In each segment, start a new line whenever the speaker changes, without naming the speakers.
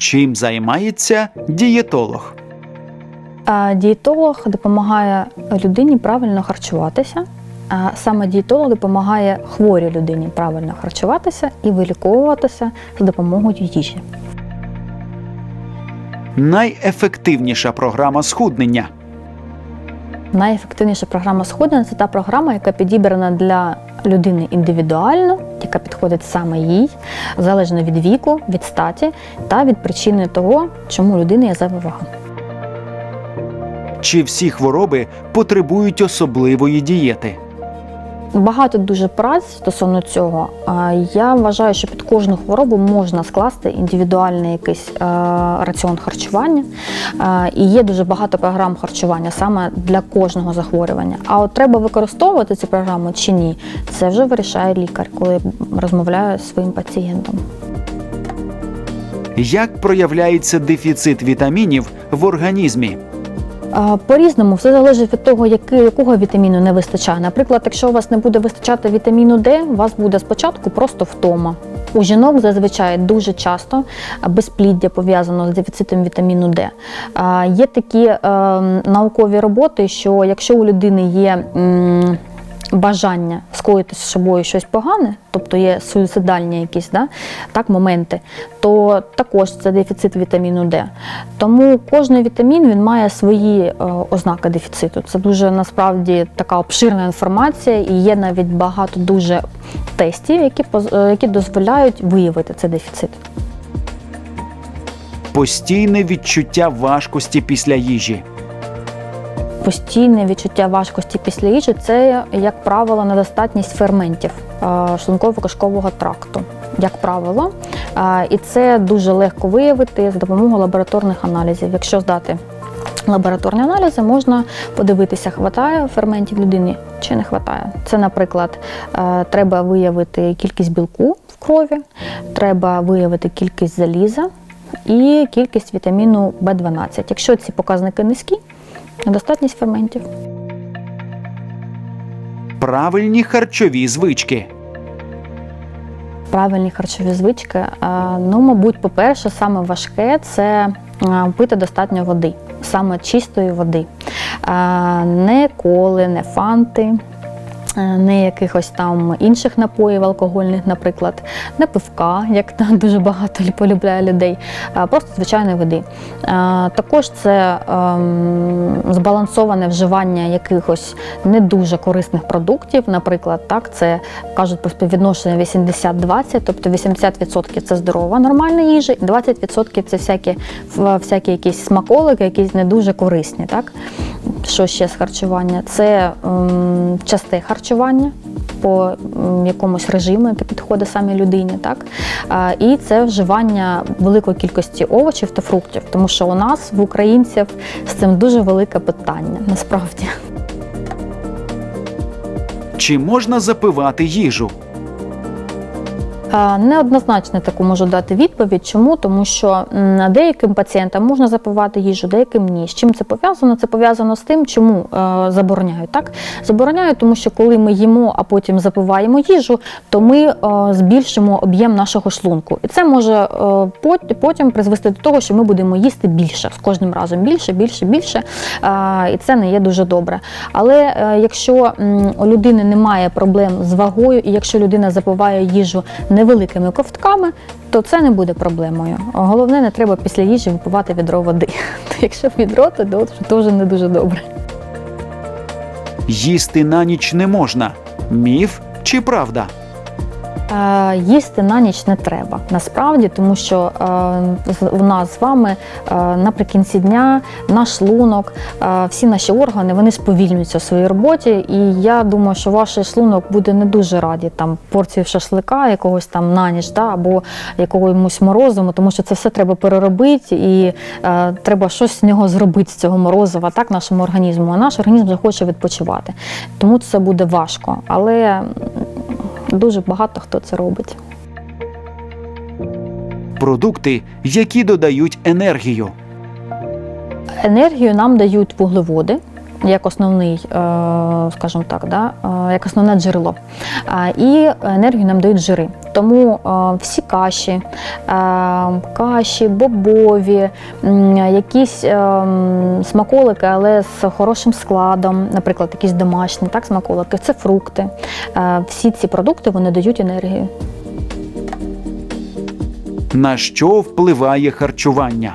Чим займається дієтолог?
Дієтолог допомагає людині правильно харчуватися. Саме дієтолог допомагає хворій людині правильно харчуватися і виліковуватися за допомогою їжі.
Найефективніша програма схуднення.
Найефективніша програма сходження це та програма, яка підібрана для людини індивідуально, яка підходить саме їй, залежно від віку, від статі та від причини того, чому людина є зайва вага.
Чи всі хвороби потребують особливої дієти?
Багато дуже праць стосовно цього. Я вважаю, що під кожну хворобу можна скласти індивідуальний якийсь е, раціон харчування. Е, І є дуже багато програм харчування саме для кожного захворювання. А от треба використовувати цю програму чи ні, це вже вирішає лікар, коли розмовляє зі своїм пацієнтом.
Як проявляється дефіцит вітамінів в організмі?
По-різному, все залежить від того, якого вітаміну не вистачає. Наприклад, якщо у вас не буде вистачати вітаміну Д, у вас буде спочатку просто втома. У жінок зазвичай дуже часто безпліддя пов'язано з дефіцитом вітаміну Д. Є такі е, наукові роботи, що якщо у людини є бажання скоїти з собою щось погане, тобто є суїцидальні якісь да, так, моменти, то також це дефіцит вітаміну Д. Тому кожний вітамін він має свої е, ознаки дефіциту. Це дуже насправді така обширна інформація, і є навіть багато дуже тестів, які, е, які дозволяють виявити цей дефіцит.
Постійне відчуття важкості після їжі.
Постійне відчуття важкості після їжі це, як правило, недостатність ферментів е, шлунково-кишкового тракту, як правило. І це дуже легко виявити за допомогою лабораторних аналізів. Якщо здати лабораторні аналізи, можна подивитися, хватає ферментів людині чи не хватає. Це, наприклад, треба виявити кількість білку в крові, треба виявити кількість заліза і кількість вітаміну В12. Якщо ці показники низькі, недостатність ферментів.
Правильні харчові звички.
Правильні харчові звички. е, Ну, мабуть, по-перше, саме важке це е, пити достатньо води, саме чистої води. Е, Не коли, не фанти. Е, Не якихось там інших напоїв алкогольних, наприклад, не пивка, як там дуже багато полюбляє людей, просто звичайної води. Е, Також це ем, збалансоване вживання якихось не дуже корисних продуктів. Наприклад, так, це кажуть про співвідношення 80-20, тобто 80% це здорова нормальна їжа, і 20% це всякі, всякі якісь смаколики, якісь не дуже корисні. Так? Що ще з харчування? Це ем, часте харчування по якомусь режиму, який підходить саме людині. Так? І це вживання великої кількості овочів та фруктів, тому що у нас в українців з цим дуже велике питання насправді.
Чи можна запивати їжу?
Е, Неоднозначно таку можу дати відповідь. Чому? Тому що деяким пацієнтам можна запивати їжу, деяким ні. З чим це пов'язано? Це пов'язано з тим, чому е, забороняють. Так? Забороняють, тому що коли ми їмо, а потім запиваємо їжу, то ми е, збільшимо об'єм нашого шлунку. І це може потім призвести до того, що ми будемо їсти більше з кожним разом більше, більше, більше. І це не є дуже добре. Але якщо у людини немає проблем з вагою, і якщо людина запиває їжу невеликими ковтками, то це не буде проблемою. Головне, не треба після їжі випивати відро води. Якщо відро, то то вже не дуже добре.
Їсти на ніч не можна. Міф чи правда?
Е, Їсти на ніч не треба насправді, тому що е, у нас з вами е, наприкінці дня наш шлунок, е, всі наші органи вони сповільнюються в своїй роботі. І я думаю, що ваш шлунок буде не дуже раді там порцію шашлика, якогось там на ніч, да, або якогось морозиву, тому що це все треба переробити і треба щось з нього зробити з цього морозива, так нашому організму. А наш організм захоче відпочивати. Тому це буде важко. Але дуже багато хто це робить.
Продукти, які додають енергію.
Енергію нам дають вуглеводи. Як основний, е, скажімо так, да, е, як основне джерело. І енергію нам дають жири. Тому е, всі каші, е, каші, бобові, якісь е, смаколики, але з хорошим складом, наприклад, якісь домашні так, смаколики, це фрукти. Всі ці продукти вони дають енергію.
На що впливає харчування?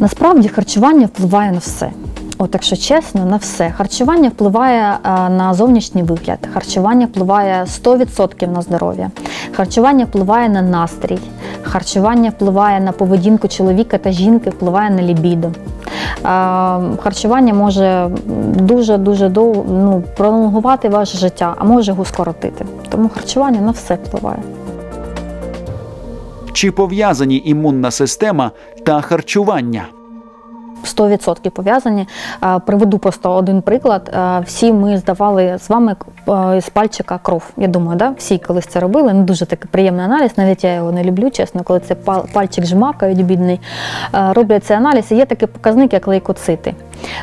Насправді харчування впливає на все. От, якщо чесно, на все. Харчування впливає е, на зовнішній вигляд, харчування впливає 100% на здоров'я, харчування впливає на настрій, харчування впливає на поведінку чоловіка та жінки, впливає на лібідо. Е, Харчування може дуже дуже довго ну, пролонгувати ваше життя, а може його скоротити. Тому харчування на все впливає.
Чи пов'язані імунна система та харчування?
100% пов'язані. Е, Приведу просто один приклад. Е, Всі ми здавали з вами е, з пальчика кров. Я думаю, да? всі колись це робили. Не дуже такий приємний аналіз. Навіть я його не люблю, чесно, коли це пал- пальчик жмакають бідний. Роблять цей аналіз. Є такий показник, як лейкоцити.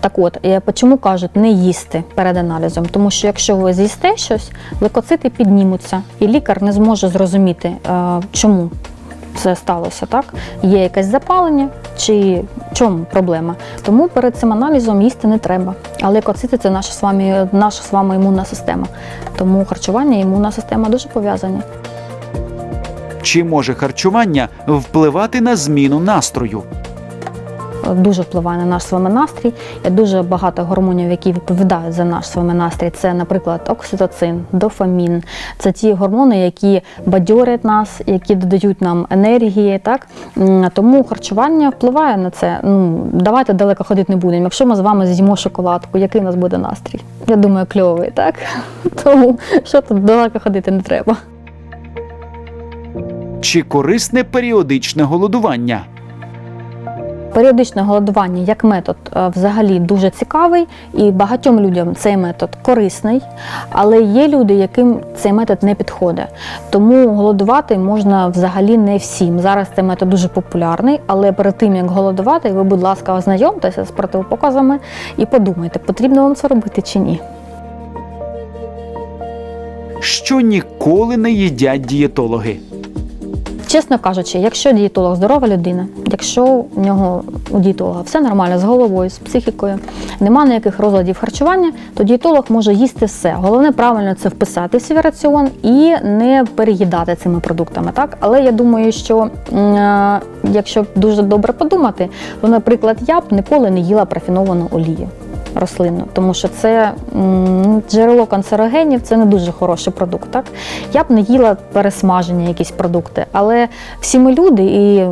Так от, чому кажуть не їсти перед аналізом? Тому що якщо ви з'їсте щось, лейкоцити піднімуться, і лікар не зможе зрозуміти, чому це сталося, так? Є якесь запалення чи в чому проблема. Тому перед цим аналізом їсти не треба. Але лейкоцити – це наша з вами, наша з вами імунна система. Тому харчування і імунна система дуже пов'язані.
Чи може харчування впливати на зміну настрою?
Дуже впливає на наш з вами настрій. Є дуже багато гормонів, які відповідають за наш з вами настрій. Це, наприклад, окситоцин, дофамін. Це ті гормони, які бадьорять нас, які додають нам енергії. Так? Тому харчування впливає на це. Ну, давайте далеко ходити не будемо. Якщо ми з вами з'їмо шоколадку, який у нас буде настрій? Я думаю, кльовий, так? Тому що тут далеко ходити не треба.
Чи корисне періодичне голодування?
Періодичне голодування як метод е, взагалі дуже цікавий, і багатьом людям цей метод корисний, але є люди, яким цей метод не підходить. Тому голодувати можна взагалі не всім. Зараз цей метод дуже популярний, але перед тим як голодувати, ви, будь ласка, ознайомтеся з противопоказами і подумайте, потрібно вам це робити чи ні.
Що ніколи не їдять дієтологи?
Чесно кажучи, якщо дієтолог здорова людина, якщо в нього у дієтолога все нормально з головою, з психікою, немає ніяких розладів харчування, то дієтолог може їсти все. Головне правильно це вписати в свій раціон і не переїдати цими продуктами. Так, але я думаю, що е, якщо дуже добре подумати, то, наприклад, я б ніколи не їла прафіновану олію. Рослинну, тому що це джерело канцерогенів, це не дуже хороший продукт. Так? Я б не їла пересмажені якісь продукти, але всі ми люди, і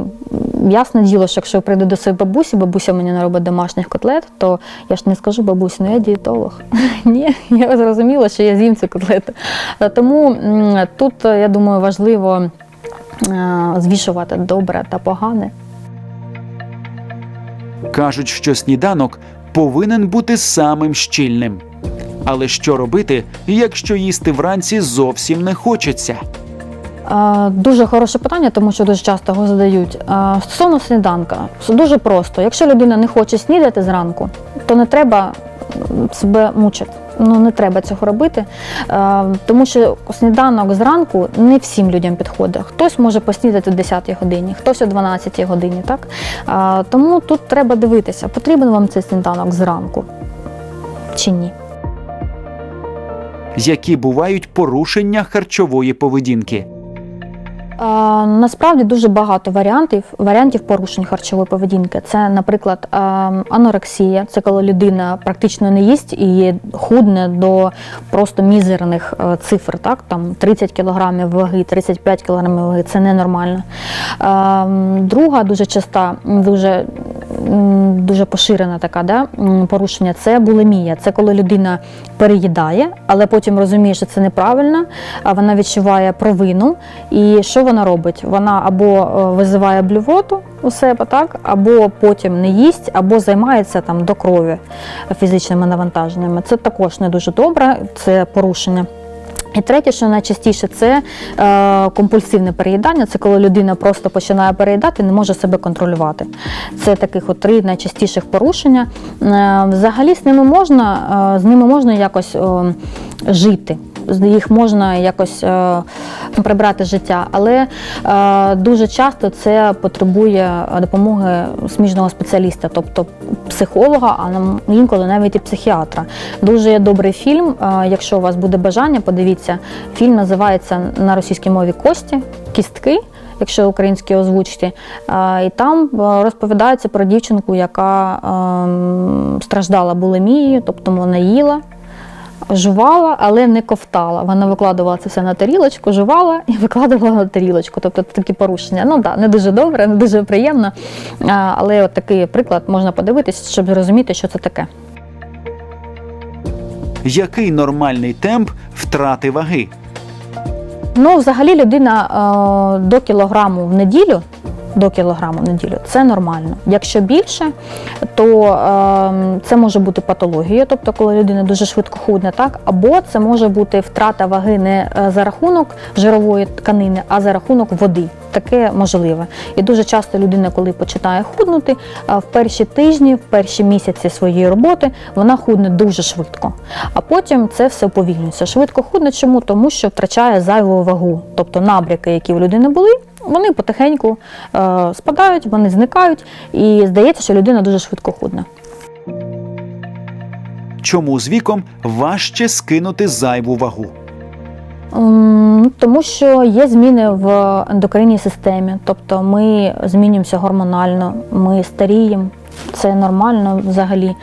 ясне діло, що якщо я прийду до своєї бабусі, бабуся мені не робить домашніх котлет, то я ж не скажу бабусі, ну я дієтолог. Ні, я зрозуміла, що я з'їм цю котлету. Е, Тому тут, е, я думаю, важливо е, звішувати добре та погане.
Кажуть, що сніданок повинен бути самим щільним. Але що робити, якщо їсти вранці зовсім не хочеться?
Дуже хороше питання, тому що дуже часто його задають. Стосовно сніданка, дуже просто. Якщо людина не хоче снідати зранку, то не треба себе мучити. Ну не треба цього робити, Е, тому що сніданок зранку не всім людям підходить. Хтось може поснідати о 10 годині, хтось о 12 годині. Так? Е, Тому тут треба дивитися, потрібен вам цей сніданок зранку чи ні.
Які бувають порушення харчової поведінки?
Насправді дуже багато варіантів варіантів порушень харчової поведінки. Це, наприклад, анорексія, це коли людина практично не їсть і худне до просто мізерних е, цифр. Так? Там 30 кг ваги, 35 кг ваги це ненормально. Друга дуже часта, дуже, дуже поширена така да, порушення це булимія. Це коли людина переїдає, але потім розуміє, що це неправильно, а вона відчуває провину. І що вона робить? Вона або е, визиває блювоту у себе, так, або потім не їсть, або займається там до крові фізичними навантаженнями. Це також не дуже добре, це порушення. І третє, що найчастіше, це е, компульсивне переїдання. Це коли людина просто починає переїдати, не може себе контролювати. Це таких от три найчастіших порушення. Е, взагалі з ними можна, е, з ними можна якось е, жити. Їх можна якось е, прибрати життя, але е, дуже часто це потребує допомоги сміжного спеціаліста, тобто психолога, а інколи навіть і психіатра. Дуже добрий фільм. е, Якщо у вас буде бажання, подивіться. Фільм називається на російській мові Кості, кістки. Якщо українські озвучці, і там розповідається про дівчинку, яка ем, страждала булимією, тобто вона їла, жувала, але не ковтала. Вона викладувала це все на тарілочку, жувала і викладувала на тарілочку. Тобто такі порушення. Ну так, не дуже добре, не дуже приємно. Але от такий приклад можна подивитись, щоб зрозуміти, що це таке.
Який нормальний темп втрати ваги?
Ну, взагалі, людина е, до кілограму в неділю. До кілограму в неділю це нормально. Якщо більше, то е, це може бути патологія, тобто коли людина дуже швидко худне, так або це може бути втрата ваги не е, за рахунок жирової тканини, а за рахунок води. Таке можливе. І дуже часто людина, коли починає худнути, е, в перші тижні, в перші місяці своєї роботи вона худне дуже швидко. А потім це все уповільнюється. Швидко худне чому? Тому що втрачає зайву вагу. Тобто набряки, які в людини були, вони потихеньку е, спадають, вони зникають, і здається, що людина дуже швидко худне.
Чому з віком важче скинути зайву вагу?
Тому що є зміни в ендокринній системі, тобто ми змінюємося гормонально, ми старіємо. Це нормально взагалі.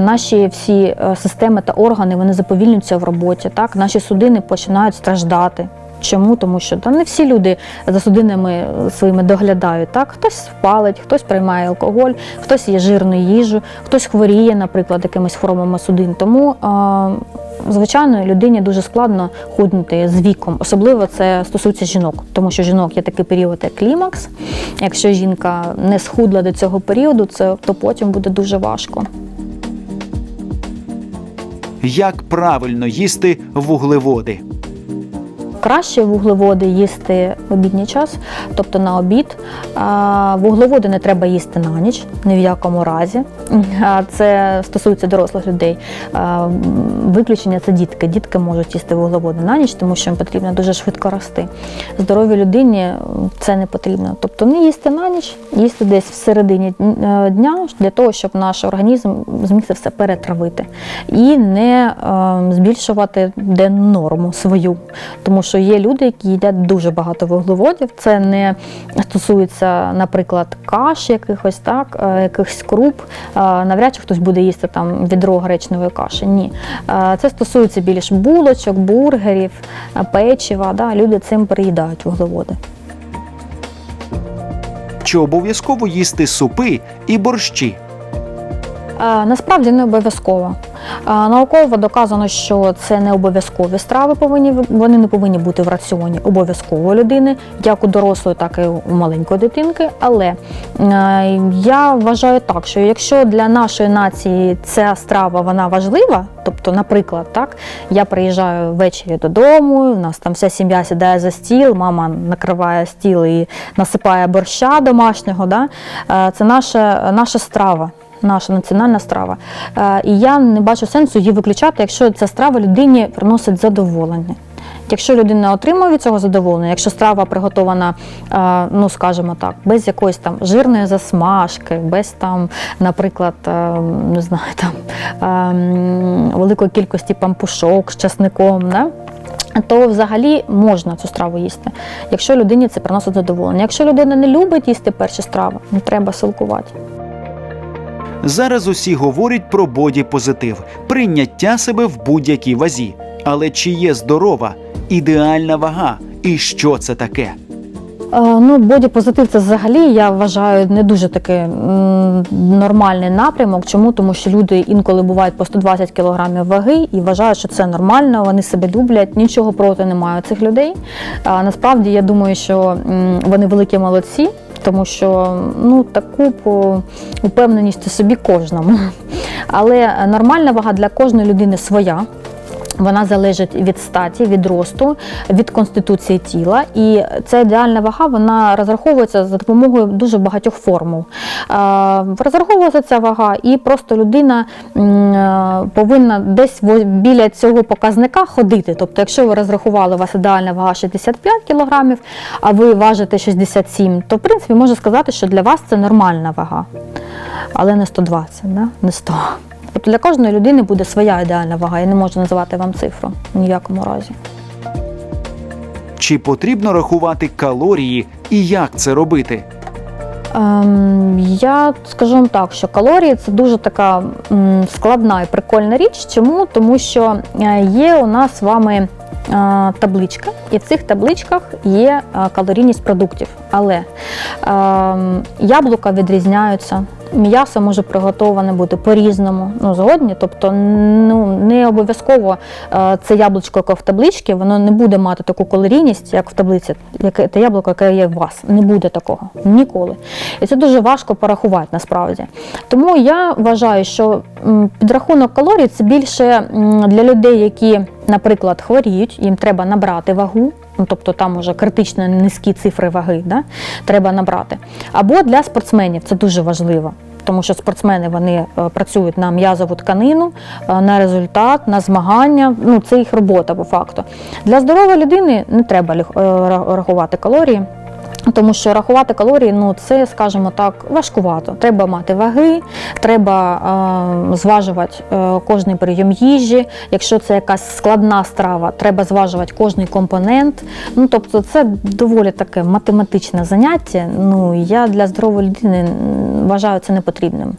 Наші всі е, системи та органи вони заповільнюються в роботі. Так? Наші судини починають страждати. Чому? Тому що та не всі люди за судинами е, своїми доглядають. Так? Хтось палить, хтось приймає алкоголь, хтось є жирну їжу, хтось хворіє, наприклад, якимись хворобами судин. Тому е, Звичайно, людині дуже складно худнути з віком, особливо це стосується жінок, тому що жінок є такий період, як клімакс. Якщо жінка не схудла до цього періоду, це то потім буде дуже важко.
Як правильно їсти вуглеводи?
Краще вуглеводи їсти в обідній час, тобто на обід. Вуглеводи не треба їсти на ніч, ні в якому разі. Це стосується дорослих людей. Виключення це дітки. Дітки можуть їсти вуглеводи на ніч, тому що їм потрібно дуже швидко рости. Здоровій людині це не потрібно. Тобто не їсти на ніч, їсти десь в середині е, дня для того, щоб наш організм зміг це все перетравити і не е, збільшувати денну норму свою. Тому що є люди, які їдять дуже багато вуглеводів. Це не стосується, наприклад, каш якихось, так, е, якихось круп. Е, Навряд чи хтось буде їсти там відро гречневої каші. Ні. Е, Це стосується більш булочок, бургерів, печива. Да? Люди цим переїдають вуглеводи.
Чи обов'язково їсти супи і борщі?
Насправді не обов'язково. Науково доказано, що це не обов'язкові страви повинні вони не повинні бути в раціоні обов'язково людини, як у дорослої, так і у маленької дитинки. Але я вважаю так, що якщо для нашої нації ця страва вона важлива, тобто, наприклад, так я приїжджаю ввечері додому, у нас там вся сім'я сідає за стіл, мама накриває стіл і насипає борща домашнього. Да? Е, Це наша, наша страва наша національна страва. Е, І я не бачу сенсу її виключати, якщо ця страва людині приносить задоволення. Якщо людина отримує від цього задоволення, якщо страва приготована, е, ну скажімо так, без якоїсь там жирної засмажки, без там, наприклад, е, не знаю, там великої кількості пампушок з часником, да? то взагалі можна цю страву їсти, якщо людині це приносить задоволення. Якщо людина не любить їсти перші страви, не треба силкувати.
Зараз усі говорять про боді-позитив, прийняття себе в будь-якій вазі. Але чи є здорова, ідеальна вага? І що це таке?
Е, Ну, бодіпозитив це взагалі я вважаю не дуже такий нормальний напрямок. Чому? Тому що люди інколи бувають по 120 кг ваги і вважають, що це нормально, вони себе люблять, нічого проти немає цих людей. А насправді я думаю, що вони великі молодці, тому що ну, таку упевненість собі кожному. Але нормальна вага для кожної людини своя. Вона залежить від статі, від росту, від конституції тіла. І ця ідеальна вага вона розраховується за допомогою дуже багатьох формул. Е, Розраховується ця вага, і просто людина е, повинна десь біля цього показника ходити. Тобто, якщо ви розрахували, у вас ідеальна вага 65 кг, а ви важите 67, то в принципі можна сказати, що для вас це нормальна вага, але не 120, да? не 100. Тобто для кожної людини буде своя ідеальна вага. Я не можу називати вам цифру в ніякому разі.
Чи потрібно рахувати калорії і як це робити?
Ем, я скажу вам так, що калорії це дуже така м, складна і прикольна річ. Чому? Тому що е, є у нас з вами е, табличка, і в цих табличках є е, калорійність продуктів. Але ем, яблука відрізняються. М'ясо може приготоване бути по-різному, ну згодні. Тобто, ну не обов'язково е, це яблучко, яке в табличці, воно не буде мати таку калорійність, як в таблиці, яке те яблуко, яке є у вас. Не буде такого ніколи. І це дуже важко порахувати насправді. Тому я вважаю, що підрахунок калорій це більше для людей, які, наприклад, хворіють, їм треба набрати вагу. Ну, тобто там уже критично низькі цифри ваги, да? треба набрати. Або для спортсменів це дуже важливо. Тому що спортсмени вони е, працюють на м'язову тканину, е, на результат, на змагання. Ну це їх робота по факту. Для здорової людини не треба е, рахувати калорії. Тому що рахувати калорії, ну це, скажімо так, важкувато. Треба мати ваги, треба е, зважувати е, кожний прийом їжі. Якщо це якась складна страва, треба зважувати кожний компонент. Ну тобто, це доволі таке математичне заняття. Ну я для здорової людини вважаю це непотрібним.